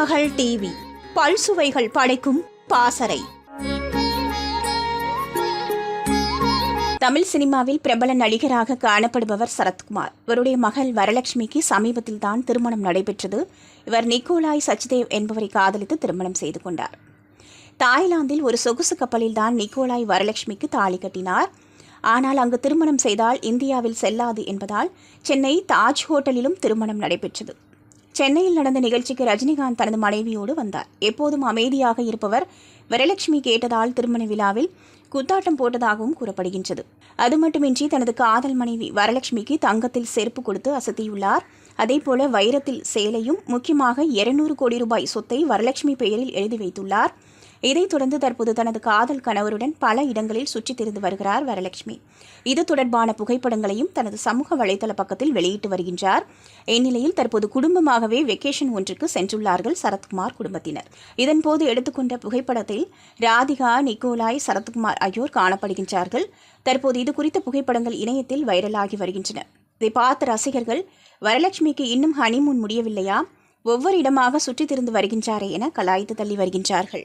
மகள் டிவி. பல்சுவைகள் படைக்கும் பாசறை. தமிழ் சினிமாவில் பிரபல நடிகராக காணப்படுபவர் சரத்குமார். இவருடைய மகள் வரலட்சுமிக்கு சமீபத்தில் தான் திருமணம் நடைபெற்றது. இவர் நிக்கோலாய் சச்தேவ் என்பவரை காதலித்து திருமணம் செய்து கொண்டார். தாய்லாந்தில் ஒரு சொகுசு கப்பலில் தான் நிக்கோலாய் வரலட்சுமிக்கு தாலி கட்டினார். ஆனால் அங்கு திருமணம் செய்தால் இந்தியாவில் செல்லாது என்பதால் சென்னை தாஜ் ஹோட்டலிலும் திருமணம் நடைபெற்றது. சென்னையில் நடந்த நிகழ்ச்சிக்கு ரஜினிகாந்த் தனது மனைவியோடு வந்தார். எப்போதும் அமைதியாக இருப்பவர் வரலட்சுமி கேட்டதால் திருமண விழாவில் குத்தாட்டம் போட்டதாகவும் கூறப்படுகின்றது. அது மட்டுமின்றி தனது காதல் மனைவி வரலட்சுமிக்கு தங்கத்தில் செருப்பு கொடுத்து அசத்தியுள்ளார். அதேபோல வைரத்தில் சேலையும் முக்கியமாக 200 கோடி ரூபாய் சொத்தை வரலட்சுமி பெயரில் எழுதி வைத்துள்ளார். இதைத் தொடர்ந்து தற்போது தனது காதல் கணவருடன் பல இடங்களில் சுற்றித் திரிந்து வருகிறார் வரலட்சுமி. இது தொடர்பான புகைப்படங்களையும் தனது சமூக வலைதள பக்கத்தில் வெளியிட்டு வருகின்றார். இந்நிலையில் தற்போது குடும்பமாகவே வெக்கேஷன் ஒன்றுக்கு சென்றுள்ளார்கள் சரத்குமார் குடும்பத்தினர். இதன்போது எடுத்துக்கொண்ட புகைப்படத்தில் ராதிகா நிக்கோலாய் சரத்குமார் ஆகியோர் காணப்படுகின்றார்கள். தற்போது இது குறித்த புகைப்படங்கள் இணையத்தில் வைரலாகி வருகின்றன. இதை பார்த்த ரசிகர்கள் வரலட்சுமிக்கு இன்னும் ஹனிமூன் முடியவில்லையா? ஒவ்வொரு இடமாக சுற்றித் திரிந்து வருகின்றாரே என கலாய்த்து தள்ளி வருகின்றார்கள்.